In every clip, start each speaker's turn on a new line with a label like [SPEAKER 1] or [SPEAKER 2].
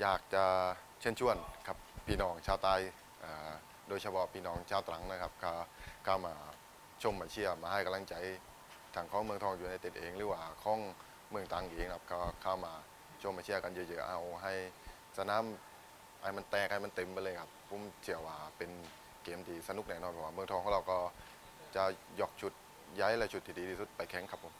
[SPEAKER 1] อยากจะเชิญชวนครับพี่น้องชาวใต้โดยเฉพาะพี่น้องชาวตรังนะครับก็ก็มาชมมาเชียร์มาให้กำลังใจทางของเมืองทองอยู่ในเต็ดเอง หรือว่าของเมืองตรังเองครับก็เข้ามาชมมาเชียร์กันเยอะๆเอาให้สนามไอ้มันแตกให้มันเต็มไปเลยครับผมเชื่อว่าเป็นเกมที่สนุกแน่นอนเพราะว่าเมืองทองของเราก็จะยกชุดย้ายและชุดที่ดีที่สุดไปแข่งครับผม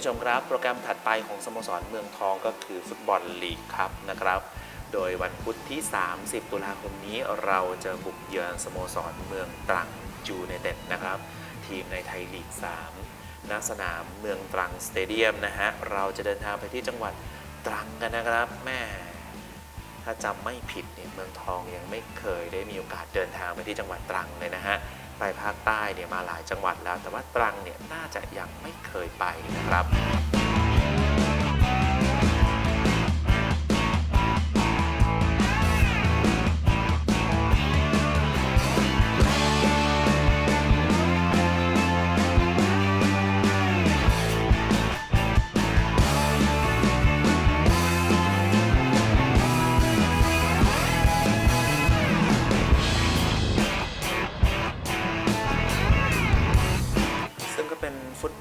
[SPEAKER 2] ผู้ชมครับ โปรแกรมถัดไปของสโมสรเมืองทองก็คือฟุตบอลลีกครับนะครับ โดยวันพุธที่ 30 ตุลาคมนี้เราจะบุกเยือนสโมสรเมืองตรังจูไนเต็ดนะครับ ทีมในไทยลีก 3 ณ สนามเมืองตรังสเตเดียมนะฮะ เราจะเดินทางไปที่จังหวัดตรังกันนะครับแม่ถ้าจำไม่ผิดเนี่ยเมืองทองยังไม่เคยได้มีโอกาสเดินทางไปที่จังหวัดตรังเลยนะฮะ ไปภาคใต้เนี่ยมาหลายจังหวัดแล้ว แต่ว่าตรังเนี่ยน่าจะยังไม่เคยไปนะครับ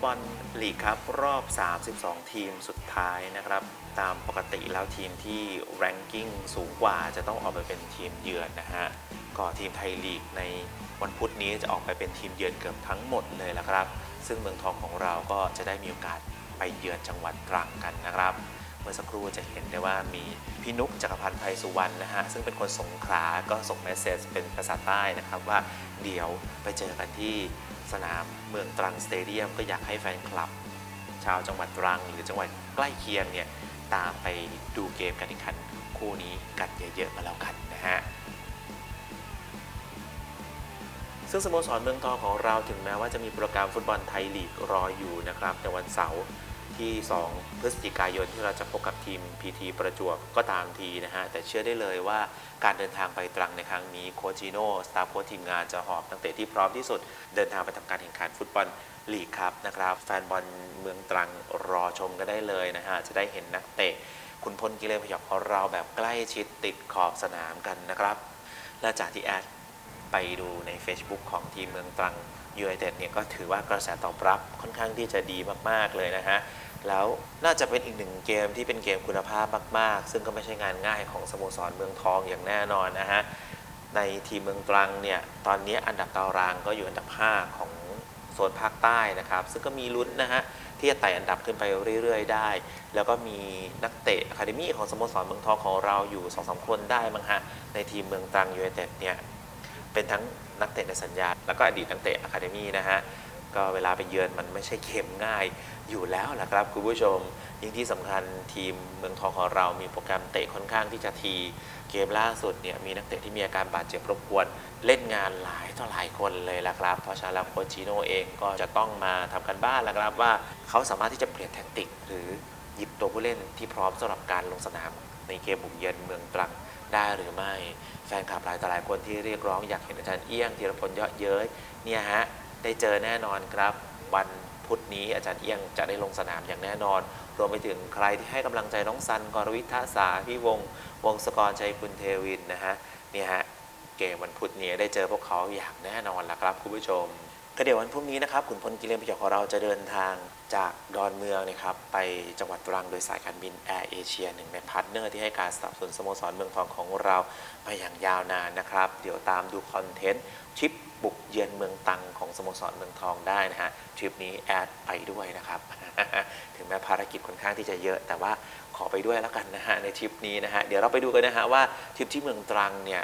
[SPEAKER 2] อลลีกครับ รอบ 32 ทีมสุดท้ายนะครับ ตามปกติแล้วทีมที่แรงกิ้งสูงกว่าจะต้องออกไปเป็นทีมเยือนนะฮะก็ทีมไทยลีกในวันพุธนี้จะออกไปเป็นทีมเยือนเกือบทั้งหมดเลยละครับ ซึ่งเมืองทองของเราก็จะได้มีโอกาสไปเยือนจังหวัดตรังกันนะครับ มื่อสักครู่จะเห็นได้ว่ามีพี่นุกจักรพันธ์ไพสุวรรณนะฮะซึ่งเป็นคนสงขลาก็ส่งเมสเซจเป็นภาษาใต้นะครับว่าเดี๋ยวไปเจอกันที่สนามเมืองตรังสเตเดียมก็อยากให้แฟนคลับ ชาวจังหวัดตรัง หรือจังหวัดใกล้เคียงเนี่ยตามไปดูเกมการแข่งขันคู่นี้กันเยอะๆมาแล้วกันนะฮะซึ่งสโมสรเมืองทองของเราถึงแม้ว่าจะมีโปรแกรมฟุตบอลไทยลีกรออยู่นะครับในวันเสาร์ ที่ 2 พฤศจิกายนที่เราจะพบกับทีม PT ประจวบก็ตามทีนะฮะ แต่เชื่อได้เลยว่าการเดินทางไปตรังในครั้งนี้โคจิโน่สตาฟโค้ชทีมงานจะหอบนักเตะที่พร้อมที่สุด เดินทางไปทำการแข่งขันฟุตบอลลีกครับนะครับ แฟนบอลเมืองตรังรอชมก็ได้เลยนะฮะ จะได้เห็นนักเตะ คุณพลกิเลนพยองของเราแบบใกล้ชิดติดขอบสนามกันนะครับ และจากที่แอดไปดูใน Facebook ของทีมเมืองตรังยูไนเต็ดเนี่ยก็ถือว่ากระแสตอบรับค่อนข้างที่จะดีมาก ๆ เลยนะฮะ แล้วน่าจะเป็นอีกหนึ่งเกมที่เป็นเกมคุณภาพมาก ๆ ซึ่งก็ไม่ใช่งานง่ายของสโมสรเมืองทองอย่างแน่นอนนะฮะ ในทีมเมืองตรังเนี่ยตอนนี้อันดับตารางก็อยู่อันดับ 5 ของโซนภาคใต้นะครับ ซึ่งก็มีลุ้นนะฮะที่จะไต่อันดับขึ้นไปเรื่อย ๆ ได้ แล้วก็มีนักเตะอะคาเดมี่ของสโมสรเมืองทองของเราอยู่2อสคนได้มั้งฮะในทีมเมืองตรังยูไนเต็ดเนี่ยเป็นทั้งนักเตะในสัญญา แล้วก็อดีตนักเตะอะคาเดมี่นะฮะ ก็เวลาไปเยือนมันไม่ใช่เกมง่ายอยู่แล้วล่ะครับคุณผู้ชม ยิ่งที่สำคัญทีมเมืองทองของเรามีโปรแกรมเตะค่อนข้างที่จะทีเกมล่าสุดเนี่ยมีนักเตะที่มีอาการบาดเจ็บรบกวนเล่นงานหลายต่อหลายคนเลยล่ะครับ เพราะฉะนั้นโคชิโนเองก็จะต้องมาทำกันบ้านล้วครับว่าเขาสามารถที่จะเปลี่ยนแทคติก หรือหยิบตัวผู้เล่นที่พร้อมสำหรับการลงสนามในเกมบุกเยือนเมืองตรังได้หรือไม่ แฟนคลับหลายต่อหลายคนที่เรียกร้องอยากเห็นอาจารย์เอี้ยงธีรพลเยาะเย้ยเนี่ยฮะ ได้เจอแน่นอนครับ วันพุธนี้อาจารย์เอี้ยงจะได้ลงสนามอย่างแน่นอน รวมไปถึงใครที่ให้กำลังใจน้องซันกรวิทธาสาพี่วง วงศกรชัยคุณเทวินนะฮะนี่ฮะเกมวันพุธนี้ได้เจอพวกเขาอย่างแน่นอนละครับคุณผู้ชม เดี๋ยววันพรุ่งนี้นะครับขุนพลกิเลนพยองของเราจะเดินทางจากดอนเมืองนะครับไปจังหวัดตรังโดยสายการบินแอร์เอเชียหนึ่งในพาร์ทเนอร์ที่ให้การสนับสนุนสโมสรเมืองทองของเรามาอย่างยาวนานนะครับ เดี๋ยวตามดูคอนเทนต์ทริปบุกเยือนเมืองตังของสโมสรเมืองทองได้นะฮะทริปนี้แอดไปด้วยนะครับ ถึงแม้ภารกิจค่อนข้างที่จะเยอะ แต่ว่าขอไปด้วยแล้วกันนะฮะในทริปนี้นะฮะเดี๋ยวเราไปดูกันนะฮะว่าทริปที่เมืองตรังเนี่ย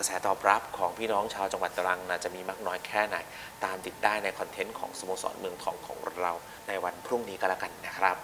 [SPEAKER 2] กระแสตอบรับของพี่น้องชาวจังหวัดตรังนะจะมีมากน้อยแค่ไหน ตามติดได้ในคอนเทนต์ของสโมสรเมืองทองของเราในวันพรุ่งนี้ก็แล้วกันนะครับ